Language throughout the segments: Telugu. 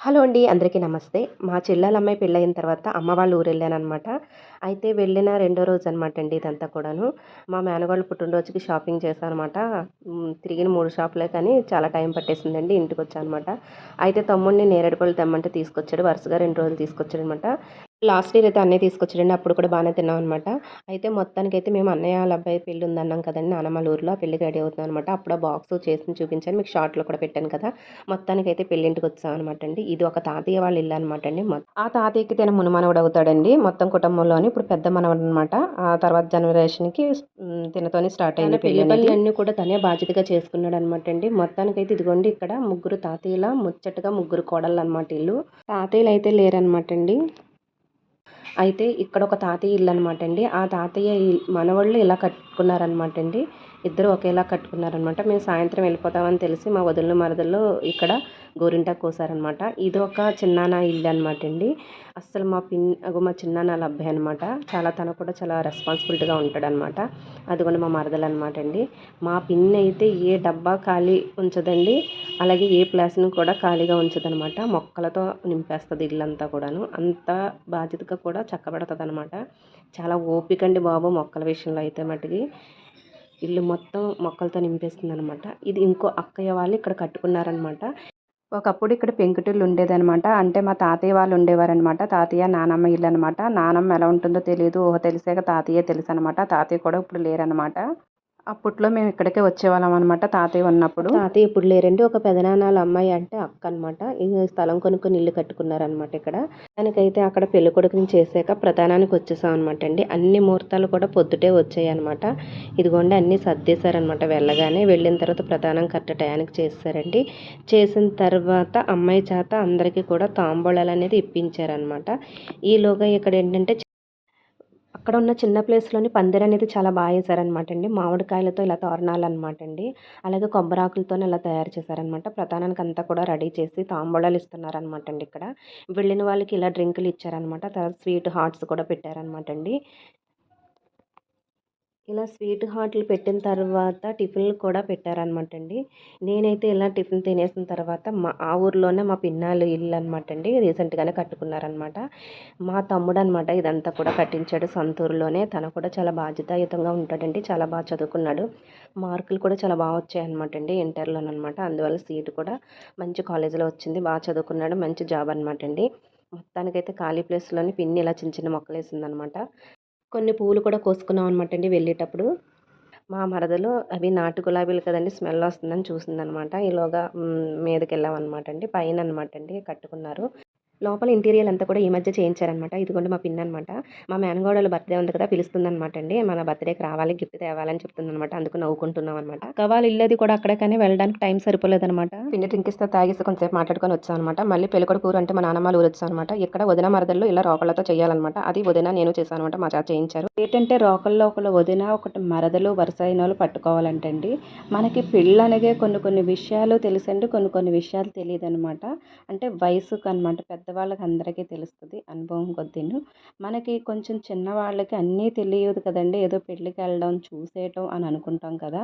హలో అండి అందరికీ నమస్తే. మా చెల్లెల అమ్మాయి పెళ్ళయిన తర్వాత అమ్మ వాళ్ళు ఊరు వెళ్ళానమాట అయితే వెళ్ళిన రెండో రోజు అనమాట అండి ఇదంతా కూడాను. మా మేనగాళ్ళు పుట్టినరోజుకి షాపింగ్ చేశానమాట. అనమాట తిరిగిన మూడు షాపులే కానీ చాలా టైం పట్టేసిందండి ఇంటికి వచ్చానమాట అయితే తమ్ముడిని నేరేడుపళ్ళు తెమ్మంటే తీసుకొచ్చాడు. వరుసగా రెండు రోజులు తీసుకొచ్చాడు అనమాట లాస్ట్ ఇయర్ అయితే అన్నయ్య తీసుకొచ్చాడండి. అప్పుడు కూడా బాగానే తిన్నాం అనమాట అయితే మొత్తానికి అయితే మేము అన్నయ్య వాళ్ళ అబ్బాయి పెళ్ళి ఉందన్నాం కదండి. నానమ్మల ఊరిలో పెళ్ళికి రెడీ అవుతున్నాం అనమాట అప్పుడు ఆ బాక్స్ చేసి చూపించాను. మీకు షార్ట్లో కూడా పెట్టాను కదా. మొత్తానికి అయితే పెళ్ళింటికి వచ్చాం అనమాట అండి. ఇది ఒక తాతయ్య వాళ్ళ ఇల్లు అనమాట అండి. ఆ తాతయ్యకి తిన మునమనవుడు అవుతాడండి. మొత్తం కుటుంబంలోని ఇప్పుడు పెద్ద మనవడు అనమాట ఆ తర్వాత జనరేషన్కి తినతోనే స్టార్ట్ అయింది పెళ్ళి అన్ని కూడా తనే బాధ్యతగా చేసుకున్నాడు అనమాట అండి. మొత్తానికి అయితే ఇదిగోండి ఇక్కడ ముగ్గురు తాతయ్యల ముచ్చటగా ముగ్గురు కోడళ్ళు అనమాట ఇల్లు. తాతయ్యలు అయితే లేరనమాట అండి. అయితే ఇక్కడ ఒక తాతయ్య ఇల్లు అనమాట అండి ఆ తాతయ్య మనవాళ్ళు ఇలా కట్టుకున్నారనమాట అండి ఇద్దరు ఒకేలా కట్టుకున్నారనమాట. మేము సాయంత్రం వెళ్ళిపోతామని తెలిసి మా వదులు మరదల్లో ఇక్కడ గోరింటాకు కోసారనమాట. ఇది ఒక చిన్నాన్న ఇల్లు అనమాట అండి. అస్సలు మా పిన్ మా చిన్నాన్న అబ్బాయి అనమాట చాలా తను కూడా చాలా రెస్పాన్సిబిలిటీగా ఉంటాడనమాట. అది కూడా మా మరదలు అనమాట అండి. మా పిన్ అయితే ఏ డబ్బా ఖాళీ ఉంచదండి. అలాగే ఏ ప్లాస్ని కూడా ఖాళీగా ఉంచదనమాట. మొక్కలతో నింపేస్తుంది ఇల్లంతా కూడాను. అంత బాధ్యతగా కూడా చక్కబడుతుంది అనమాట చాలా ఓపిక అండి బాబు మొక్కల విషయంలో అయితే మటుకి. ఇల్లు మొత్తం మొక్కలతో నింపేస్తుంది అనమాట ఇది ఇంకో అక్కయ్య వాళ్ళు ఇక్కడ కట్టుకున్నారనమాట. ఒకప్పుడు ఇక్కడ పెంకుటిల్లు ఉండేదనమాట. అంటే మా తాతయ్య వాళ్ళు ఉండేవారనమాట. తాతయ్య నానమ్మ ఇల్లు అనమాట. నానమ్మ ఎలా ఉంటుందో తెలియదు ఊహ తెలిసాక తాతయ్య తెలుసు అనమాట తాతయ్య కూడా ఇప్పుడు లేరనమాట. అప్పట్లో మేము ఇక్కడికే వచ్చేవాళ్ళం అనమాట తాతయ్య ఉన్నప్పుడు. తాతయ్య ఇప్పుడు లేరండి. ఒక పెదనాన్నల అమ్మాయి అంటే అక్క అనమాట ఈ స్థలం కొనుక్కొని ఇల్లు కట్టుకున్నారనమాట ఇక్కడ. దానికైతే అక్కడ పెళ్ళి కొడుకుని చేసాక ప్రధానానికి వచ్చేసాం అనమాట అండి. అన్ని ముహూర్తాలు కూడా పొద్దుటే వచ్చాయి అనమాట ఇదిగోండి అన్ని సర్దేశారనమాట వెళ్ళగానే. వెళ్ళిన తర్వాత ప్రధానం కరెక్ట్ టయానికి చేస్తారండి. చేసిన తర్వాత అమ్మాయి చేత అందరికీ కూడా తాంబూలాలు అనేది ఇప్పించారనమాట ఈలోగా ఇక్కడ ఏంటంటే అక్కడ ఉన్న చిన్న ప్లేస్లోని పందిరి అనేది చాలా బాగా వేసారనమాట అండి. మామిడికాయలతో ఇలా తోరణాలు అనమాట అండి. అలాగే కొబ్బరాకులతో ఇలా తయారు చేశారనమాట ప్రధానానికి అంతా కూడా రెడీ చేసి తాంబూలాలు ఇస్తున్నారనమాట అండి ఇక్కడ. వెళ్ళిన వాళ్ళకి ఇలా డ్రింకులు ఇచ్చారనమాట తర్వాత స్వీట్ హాట్స్ కూడా పెట్టారనమాట అండి. ఇలా స్వీట్ హాట్లు పెట్టిన తర్వాత టిఫిన్లు కూడా పెట్టారనమాట అండి. నేనైతే ఇలా టిఫిన్ తినేసిన తర్వాత మా ఆ ఊర్లోనే మా పిన్నాలు ఇల్లు అనమాట అండి. రీసెంట్గానే కట్టుకున్నారనమాట. మా తమ్ముడు అనమాట ఇదంతా కూడా కట్టించాడు సొంతూరులోనే. తను కూడా చాలా బాధ్యతాయుతంగా ఉంటాడండి. చాలా బాగా చదువుకున్నాడు. మార్కులు కూడా చాలా బాగా వచ్చాయన్నమాట అండి ఇంటర్లోనమాట అందువల్ల సీటు కూడా మంచి కాలేజీలో వచ్చింది. బాగా చదువుకున్నాడు. మంచి జాబ్ అనమాట అండి. మొత్తానికైతే ఖాళీ ప్లేస్లోని పిన్ని ఇలా చిన్న చిన్న మొక్కలు వేసిందనమాట కొన్ని పువ్వులు కూడా కోసుకున్నాం అనమాట అండి వెళ్ళేటప్పుడు. మా మరదలు అవి నాటు గులాబీలు కదండి స్మెల్ వస్తుందని చూసిందనమాట ఈలోగా మీదకి వెళ్ళామన్నమాట అండి. పైన అనమాట అండి కట్టుకున్నారు. లోపల ఇంటీరియర్ అంతా కూడా ఈ మధ్య చేయించారనమాట ఇదిగోండి మా పిన్ అనమాట మా మేనగోడల బర్త్డే ఉంది కదా పిలుస్తుందనమాట అండి మన బర్త్డేకి రావాలి గిఫ్ట్ తేవాలని చెప్తుందనమాట అందుకు నవ్వుకుంటున్నాం అనమాట కావాలి ఇల్లది కూడా అక్కడ కానీ వెళ్ళడానికి టైం సరిపోలేదనమాట పిండి డ్రింక్ ఇస్తే తాగిస్తే కొంచెంసేపు మాట్లాడుకొని వచ్చాం అనమాట మళ్ళీ పెళ్ళికొడు కూర అంటే మా నాన్నమ్మ ఊరు వచ్చాం అనమాట ఇక్కడ వదిన మరదల్లో ఇలా రోకళ్ళతో చేయాలన్నమాట. అది వదిన నేను చేశాను అనమాట మా చాచ చేయించారు. ఏంటంటే రోకల్లో ఒక వదిన ఒకటి మరదలు వరుస అయిన వాళ్ళు పట్టుకోవాలంటండి. మనకి పెళ్ళి అనగే కొన్ని కొన్ని విషయాలు తెలుసండి కొన్ని కొన్ని విషయాలు తెలియదు అనమాట అంటే వయసుకు అనమాట పెద్ద పెద్దవాళ్ళకి అందరికీ తెలుస్తుంది అనుభవం కొద్దిను. మనకి కొంచెం చిన్నవాళ్ళకి అన్నీ తెలియదు కదండి ఏదో పెళ్ళికి వెళ్ళడం చూసేయటం అని అనుకుంటాం కదా.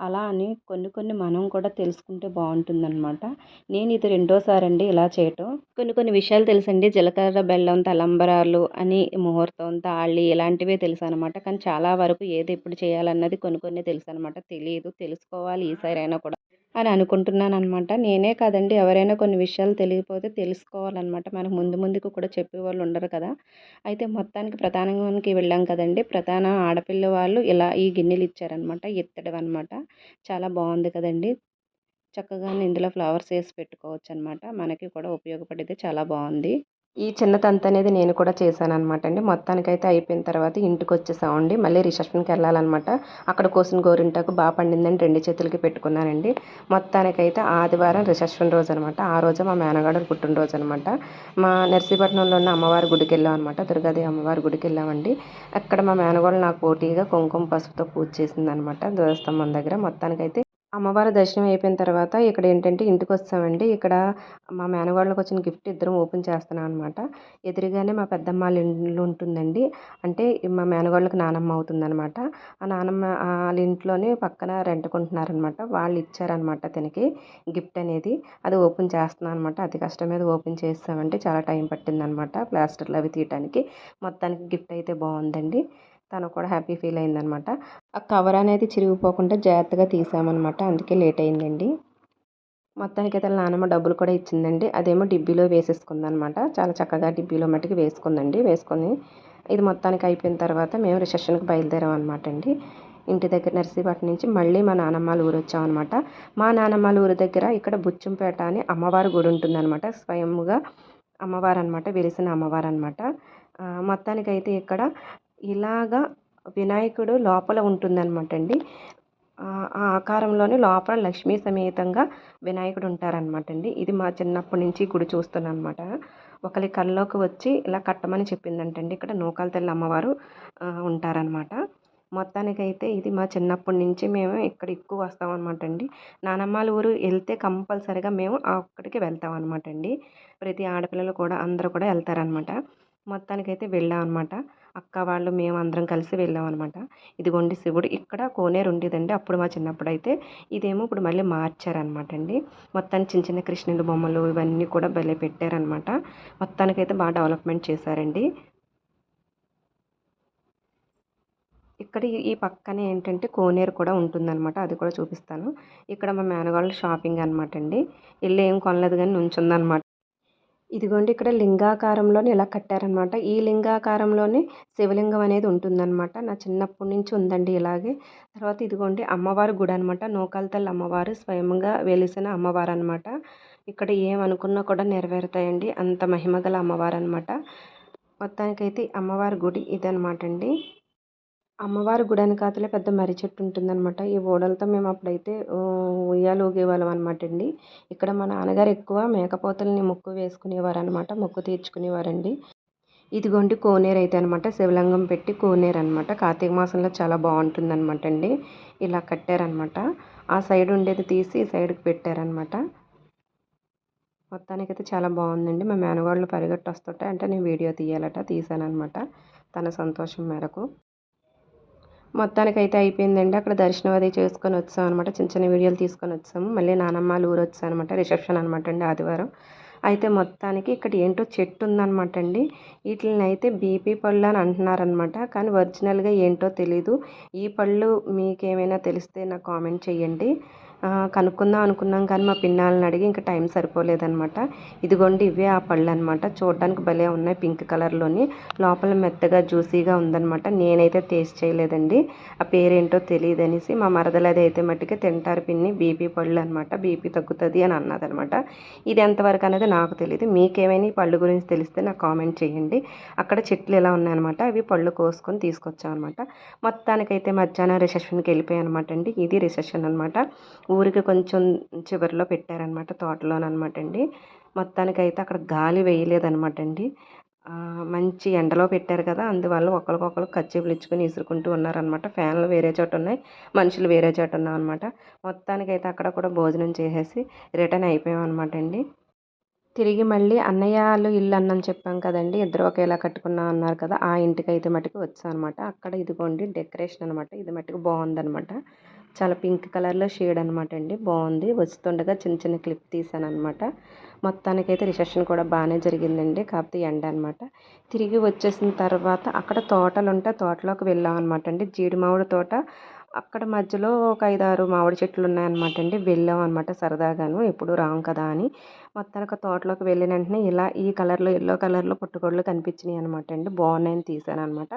అలా అని కొన్ని కొన్ని మనం కూడా తెలుసుకుంటే బాగుంటుందన్నమాట. నేను ఇది రెండోసారి అండి ఇలా చేయటం. కొన్ని కొన్ని విషయాలు తెలుసండి జీలకర్ర బెల్లం తలంబరాలు అని ముహూర్తం తాళి ఇలాంటివే తెలుసు అనమాట కానీ చాలా వరకు ఏది ఎప్పుడు చేయాలన్నది కొన్ని కొన్ని తెలుసు అనమాట తెలియదు తెలుసుకోవాలి ఈసారి అయినా కూడా. అని అనుకుంటున్నాను అనమాట నేనే కాదండి ఎవరైనా కొన్ని విషయాలు తెలియకపోతే తెలుసుకోవాలన్నమాట. మనకు ముందు ముందుకు కూడా చెప్పేవాళ్ళు ఉండరు కదా. అయితే మొత్తానికి ప్రధానానికి వెళ్ళాం కదండి. ప్రధాన ఆడపిల్ల వాళ్ళు ఇలా ఈ గిన్నెలు ఇచ్చారనమాట ఎత్తడం అనమాట చాలా బాగుంది కదండి. చక్కగా ఇందులో ఫ్లవర్స్ వేసి పెట్టుకోవచ్చు అనమాట మనకి కూడా ఉపయోగపడేది చాలా బాగుంది. ఈ చిన్న తంతు అనేది నేను కూడా చేశాను అనమాట అండి. మొత్తానికైతే అయిపోయిన తర్వాత ఇంటికి వచ్చేసామండి మళ్ళీ రిసెప్షన్కి వెళ్ళాలన్నమాట. అక్కడ కోసిన గోరింటాకు బాగా పండిందని రెండు చేతులకి పెట్టుకున్నానండి. మొత్తానికైతే ఆదివారం రిసెప్షన్ రోజు అనమాట ఆ రోజు మా మేనగాడు పుట్టినరోజు అనమాట మా నర్సీపట్నంలో ఉన్న అమ్మవారి గుడికి వెళ్ళాం అనమాట దుర్గాదేవి అమ్మవారి గుడికి వెళ్ళామండి. అక్కడ మా మేనగాడు నాకు పోటీగా కుంకుమ పసుపుతో పూజ చేసింది అనమాట ధ్వజస్తంభం దగ్గర. మొత్తానికైతే అమ్మవారి దర్శనం అయిపోయిన తర్వాత ఇక్కడ ఏంటంటే ఇంటికి వస్తామండి ఇక్కడ మా మేనగోడలకు వచ్చిన గిఫ్ట్ ఇద్దరం ఓపెన్ చేస్తున్నాం అనమాట ఎదురుగానే మా పెద్దమ్మ వాళ్ళ ఇంట్లో ఉంటుందండి. అంటే మా మేనగాళ్ళకి నానమ్మ అవుతుందనమాట ఆ నానమ్మ వాళ్ళ ఇంట్లోనే పక్కన రెంట్ కొంటున్నారనమాట వాళ్ళు ఇచ్చారనమాట తనకి గిఫ్ట్ అనేది. అది ఓపెన్ చేస్తున్నాను అనమాట అతి కష్టం మీద ఓపెన్ చేస్తామంటే చాలా టైం పట్టిందనమాట ప్లాస్టర్లు అవి తీయటానికి. మొత్తానికి గిఫ్ట్ అయితే బాగుందండి. తను కూడా హ్యాపీ ఫీల్ అయిందనమాట. ఆ కవర్ అనేది చిరిగిపోకుండా జాగ్రత్తగా తీసామన్నమాట అందుకే లేట్ అయిందండి. మొత్తానికి అయితే నానమ్మ డబ్బులు కూడా ఇచ్చిందండి. అదేమో డిబ్బీలో వేసేసుకుందనమాట. చాలా చక్కగా డిబ్బీలో మట్టుకు వేసుకుందండి. వేసుకొని ఇది మొత్తానికి అయిపోయిన తర్వాత మేము రిసెప్షన్కి బయలుదేరాం అనమాట అండి. ఇంటి దగ్గర నర్సీపట్నం నుంచి మళ్ళీ మా నానమ్మల ఊరు వచ్చామన్నమాట మా నానమ్మల ఊరు దగ్గర ఇక్కడ బుచ్చంపేట అని అమ్మవారి గుడి ఉంటుందన్నమాట స్వయంగా అమ్మవారు అనమాట వెలిసిన అమ్మవారు అనమాట మొత్తానికైతే ఇక్కడ ఇలాగా వినాయకుడు లోపల ఉంటుందన్నమాట అండి ఆ ఆకారంలోనే లోపల లక్ష్మీ సమేతంగా వినాయకుడు ఉంటారనమాట అండి ఇది మా చిన్నప్పటి నుంచి గుడి చూస్తున్నాను అనమాట ఒకరి కళ్ళలోకి వచ్చి ఇలా కట్టమని చెప్పిందంటండి. ఇక్కడ నూకాల తల్లి అమ్మవారు ఉంటారనమాట మొత్తానికైతే ఇది మా చిన్నప్పటి నుంచి మేము ఇక్కడ ఎక్కువ వస్తాం అనమాట అండి నానమ్మాల ఊరు వెళ్తే కంపల్సరిగా మేము అక్కడికి వెళ్తాం అనమాట అండి ప్రతి ఆడపిల్లలు కూడా అందరూ కూడా వెళ్తారనమాట మొత్తానికైతే వెళ్ళాం అనమాట అక్క వాళ్ళు మేము అందరం కలిసి వెళ్ళాం అనమాట ఇదిగోండి శివుడు ఇక్కడ కోనేరు ఉండేదండి. అప్పుడు మా చిన్నప్పుడు అయితే ఇదేమో ఇప్పుడు మళ్ళీ మార్చారనమాట అండి. మొత్తానికి చిన్న చిన్న కృష్ణుల బొమ్మలు ఇవన్నీ కూడా భలే పెట్టారనమాట మొత్తానికైతే బాగా డెవలప్మెంట్ చేశారండి. ఇక్కడ ఈ పక్కనే ఏంటంటే కోనేరు కూడా ఉంటుందన్నమాట. అది కూడా చూపిస్తాను. ఇక్కడ మా మేనగాళ్ళు షాపింగ్ అనమాట అండి. వెళ్ళి ఏం కొనలేదు కానీ నుంచుందనమాట ఇదిగోండి ఇక్కడ లింగాకారంలోనే ఇలా కట్టారనమాట. ఈ లింగాకారంలోనే శివలింగం అనేది ఉంటుందన్నమాట నా చిన్నప్పటి నుంచి ఉందండి ఇలాగే. తర్వాత ఇదిగోండి అమ్మవారి గుడి అనమాట. నూకాలతల్లి అమ్మవారు స్వయంగా వెలిసిన అమ్మవారు అనమాట ఇక్కడ ఏమనుకున్నా కూడా నెరవేరుతాయండి. అంత మహిమగల అమ్మవారు అనమాట మొత్తానికైతే అమ్మవారి గుడి ఇదనమాట అండి అమ్మవారి గుడి వెనకాతలే పెద్ద మర్రి చెట్టు ఉంటుందన్నమాట. ఈ ఓడలతో మేము అప్పుడైతే ఉయ్యాలు ఊగేవాళ్ళం అనమాట అండి. ఇక్కడ మా నాన్నగారు ఎక్కువ మేకపోతల్ని మొక్కు వేసుకునేవారు అనమాట మొక్కు తీర్చుకునేవారండి. ఇదిగోండి కోనేరు అయితే అనమాట శివలింగం పెట్టి కోనేరు అనమాట కార్తీక మాసంలో చాలా బాగుంటుంది అనమాట అండి. ఇలా కట్టారనమాట ఆ సైడ్ ఉండేది తీసి ఈ సైడ్కి పెట్టారనమాట మొత్తానికైతే చాలా బాగుందండి. మా మేనగాళ్ళు పరిగెట్టి వస్తుంటే అంటే నేను వీడియో తీయాలట తీసాను అనమాట తన సంతోషం మేరకు. మొత్తానికి అయితే అయిపోయిందండి. అక్కడ దర్శనం అది చేసుకొని వచ్చాం అనమాట చిన్న చిన్న వీడియోలు తీసుకొని వచ్చాము. మళ్ళీ నానమ్మ ఊరు వచ్చాను అనమాట రిసెప్షన్ అనమాట అండి ఆదివారం. అయితే మొత్తానికి ఇక్కడ ఏంటో చెట్టు ఉందనమాట అండి. వీటిని అయితే బీపీ పళ్ళు అని అంటున్నారనమాట కానీ ఒరిజినల్గా ఏంటో తెలీదు. ఈ పళ్ళు మీకేమైనా తెలిస్తే నాకు కామెంట్ చేయండి. కనుక్కుందాం అనుకున్నాం కానీ మా పిన్నాలను అడిగి ఇంకా టైం సరిపోలేదనమాట ఇదిగోండి ఇవే ఆ పళ్ళు అనమాట చూడడానికి భలే ఉన్నాయి పింక్ కలర్లోని. లోపల మెత్తగా జ్యూసీగా ఉందనమాట నేనైతే టేస్ట్ చేయలేదండి. ఆ పేరేంటో తెలియదు అనేసి మా మరదలది అయితే మట్టుకే తింటారు పిన్ని బీపీ పళ్ళు అనమాట బీపీ తగ్గుతుంది అని అన్నదనమాట ఇది ఎంతవరకు అనేది నాకు తెలియదు మీకేమైనా ఈ పళ్ళు గురించి తెలిస్తే నాకు కామెంట్ చేయండి. అక్కడ చెట్లు ఎలా ఉన్నాయన్నమాట. అవి పళ్ళు కోసుకొని తీసుకొచ్చామన్నమాట. మొత్తానికైతే మధ్యాహ్నం రిసెప్షన్కి వెళ్ళిపోయాయి అనమాట అండి. ఇది రిసెప్షన్ అనమాట ఊరికి కొంచెం చివరిలో పెట్టారనమాట తోటలోనమాట అండి మొత్తానికైతే అక్కడ గాలి వేయలేదనమాట అండి మంచి ఎండలో పెట్టారు కదా అందువల్ల ఒకరికొకరు కచ్చిపులు ఇచ్చుకొని ఇసురుకుంటూ ఉన్నారనమాట ఫ్యాన్లు వేరే చోట ఉన్నాయి మనుషులు వేరే చోట ఉన్నామన్నమాట అనమాట మొత్తానికైతే అక్కడ కూడా భోజనం చేసేసి రిటర్న్ అయిపోయామన్నమాట అండి తిరిగి మళ్ళీ అన్నయ్య వాళ్ళు ఇల్లు అన్నం చెప్పాం కదండి ఇద్దరు ఒకేలా కట్టుకున్నాం అన్నారు కదా ఆ ఇంటికి అయితే మటుకు వచ్చాం అనమాట అక్కడ ఇదిగోండి డెకరేషన్ అనమాట ఇది మటుకు బాగుందనమాట చాలా పింక్ కలర్లో షేడ్ అనమాట అండి. బాగుంది వస్తుండగా చిన్న చిన్న క్లిప్ తీసాను అనమాట మొత్తానికైతే రిసెప్షన్ కూడా బాగానే జరిగిందండి. కాకపోతే ఎండ అనమాట తిరిగి వచ్చేసిన తర్వాత అక్కడ తోటలు ఉంటే తోటలోకి వెళ్ళాం అనమాట అండి. జీడి మామిడి తోట అక్కడ మధ్యలో ఒక ఐదారు మామిడి చెట్లు ఉన్నాయన్నమాట అండి. వెళ్ళాం అనమాట సరదాగాను. ఎప్పుడు రాం కదా అని. మొత్తానికి తోటలోకి వెళ్ళిన వెంటనే ఇలా ఈ కలర్లో ఎల్లో కలర్లో పుట్టుకోళ్ళు కనిపించినాయి అనమాట అండి. బాగున్నాయని తీసాను అనమాట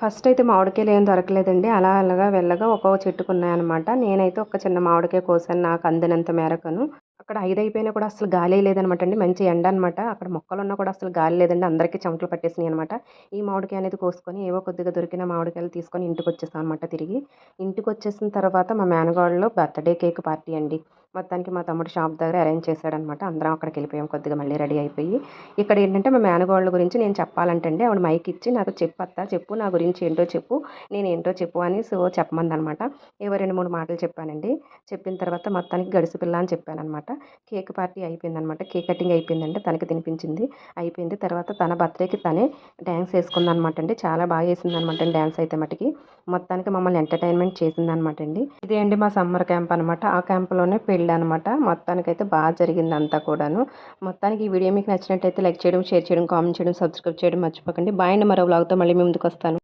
ఫస్ట్ అయితే మామిడికాయలు ఏం దొరకలేదండి. అలా అలాగా వెళ్ళగా ఒక్కొక్క చెట్టుకున్నాయన్నమాట నేనైతే ఒక చిన్న మామిడికాయ కోసాను నాకు అందినంత మేరకును. అక్కడ ఐదు అయిపోయినా కూడా అసలు గాలి లేదనమాట అండి. మంచి ఎండ అనమాట అక్కడ మొక్కలు ఉన్నా కూడా అసలు గాలి లేదండి. అందరికీ చెమటలు పట్టేసినాయి అనమాట ఈ మామిడికాయ అనేది కోసుకొని ఏవో కొద్దిగా దొరికిన మామిడికాయలు తీసుకొని ఇంటికి వచ్చేసాం అనమాట తిరిగి. ఇంటికి వచ్చేసిన తర్వాత మా మేనగాడలో బర్త్డే కేక్ పార్టీ అండి. మొత్తానికి మా తమ్ముడు షాప్ దగ్గర అరేంజ్ చేశాడనమాట. అందరం అక్కడికి వెళ్ళిపోయాం కొద్దిగా మళ్ళీ రెడీ అయిపోయి. ఇక్కడ ఏంటంటే మా మేనగోళ్ళ గురించి నేను చెప్పాలంటే ఆవిడ మైక్ ఇచ్చి నాకు చెప్పత్తా చెప్పు నా గురించి ఏంటో చెప్పు నేను ఏంటో చెప్పు అని సో చెప్పమందనమాట. ఏవో రెండు మూడు మాటలు చెప్పానండి. చెప్పిన తర్వాత మొత్తానికి గడిసి పిల్ల అని చెప్పానమాట కేక్ పార్టీ అయిపోయిందనమాట. కేక్ కటింగ్ అయిపోయిందంటే తనకి తినిపించింది. అయిపోయింది తర్వాత తన బర్త్డేకి తనే డ్యాన్స్ వేసుకుందనమాట అండి. చాలా బాగా వేసిందనమాట డ్యాన్స్ అయితే మటుకి. మొత్తానికి మమ్మల్ని ఎంటర్టైన్మెంట్ చేసిందనమాట అండి. ఇదే అండి మా సమ్మర్ క్యాంప్ అనమాట. ఆ క్యాంప్లోనే పెళ్ళి అనమాట మొత్తానికైతే బాగా జరిగింది అంతా కూడాను. మొత్తానికి ఈ వీడియో మీకు నచ్చినట్టయితే లైక్ చేయడం షేర్ చేయడం కామెంట్ చేయడం సబ్స్క్రైబ్ చేయడం మర్చిపోకండి. బాయ్ అండి. మరో వ్లాగ్తో మళ్ళీ మీ ముందుకు వస్తాను